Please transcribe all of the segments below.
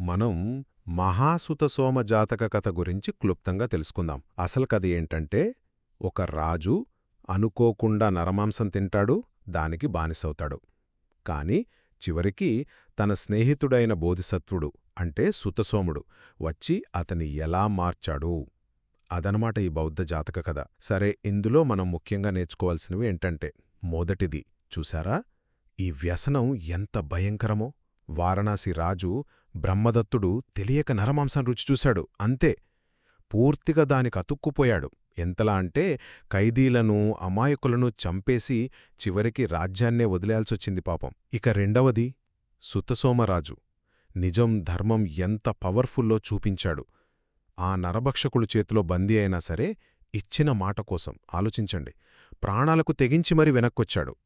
మనం మహాసుత సోమ జాతక కథ గురించి క్లుప్తంగా తెలుసుకుందాం. అసలు కథ ఏంటంటే ఒక రాజు అనుకోకుండా నరమాంసం తింటాడు దానికి బానిసవుతాడు. కాని చివరికి తన స్నేహితుడైన బోధిసత్వుడు అంటే సుతసోముడు వచ్చి అతని ఎలా మార్చాడు? అదనమాట ఈ బౌద్ధ జాతక కథ. సరే ఇందులో మనం ముఖ్యంగా నేర్చుకోవాల్సినవి ఏంటంటే మొదటిది చూశారా? ఈ వ్యసనం ఎంత భయంకరమో! వారణాసి రాజు బ్రహ్మదత్తుడు తెలియక నరమాంసం రుచి చూశాడు. అంతే. పూర్తిగా దానికి అతుక్కుపోయాడు. ఎంతలా అంటే ఖైదీలను అమాయకులను చంపేసి చివరికి రాజ్యాన్నే వదిలేయాల్సొచ్చింది పాపం. ఇక రెండవది సుతసోమరాజు. నిజం ధర్మం ఎంత పవర్ఫుల్లో చూపించాడు. ఆ నరభక్షకుడు చేతిలో బందీ అయినా సరే ఇచ్చిన మాట కోసం. ఆలోచించండి. ప్రాణాలకు తెగించి మరీ వెనక్కొచ్చాడు.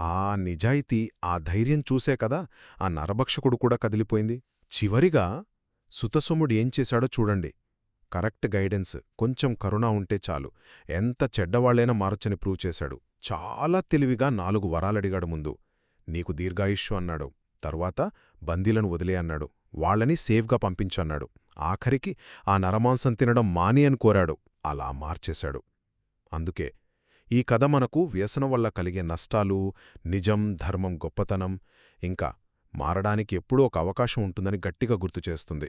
ఆ నిజాయితీ ఆ ధైర్యం చూసే కదా ఆ నరభక్షకుడు కూడా కదిలిపోయింది. చివరిగా సుతసోముడు ఏం చేశాడో చూడండి. కరెక్ట్ గైడెన్స్ కొంచెం కరుణ ఉంటే చాలు. ఎంత చెడ్డవాళ్ళైనా మారొచ్చని ప్రూవ్ చేశాడు. చాలా తెలివిగా నాలుగు వరాలడిగాడు ముందు. నీకు దీర్ఘాయుష్యు అన్నాడు. తరువాత బందీలను వదిలే అన్నాడు. వాళ్ళని సేఫ్గా పంపించన్నాడు ఆఖరికి ఆ నరమాంసం తినడం మాని అని కోరాడు. అలా మార్చేశాడు. అందుకే ఈ కథ మనకు వ్యసనం వల్ల కలిగే నష్టాలు నిజం ధర్మం గొప్పతనం ఇంకా మారడానికి ఎప్పుడూ ఒక అవకాశం ఉంటుందని గట్టిగా గుర్తుచేస్తుంది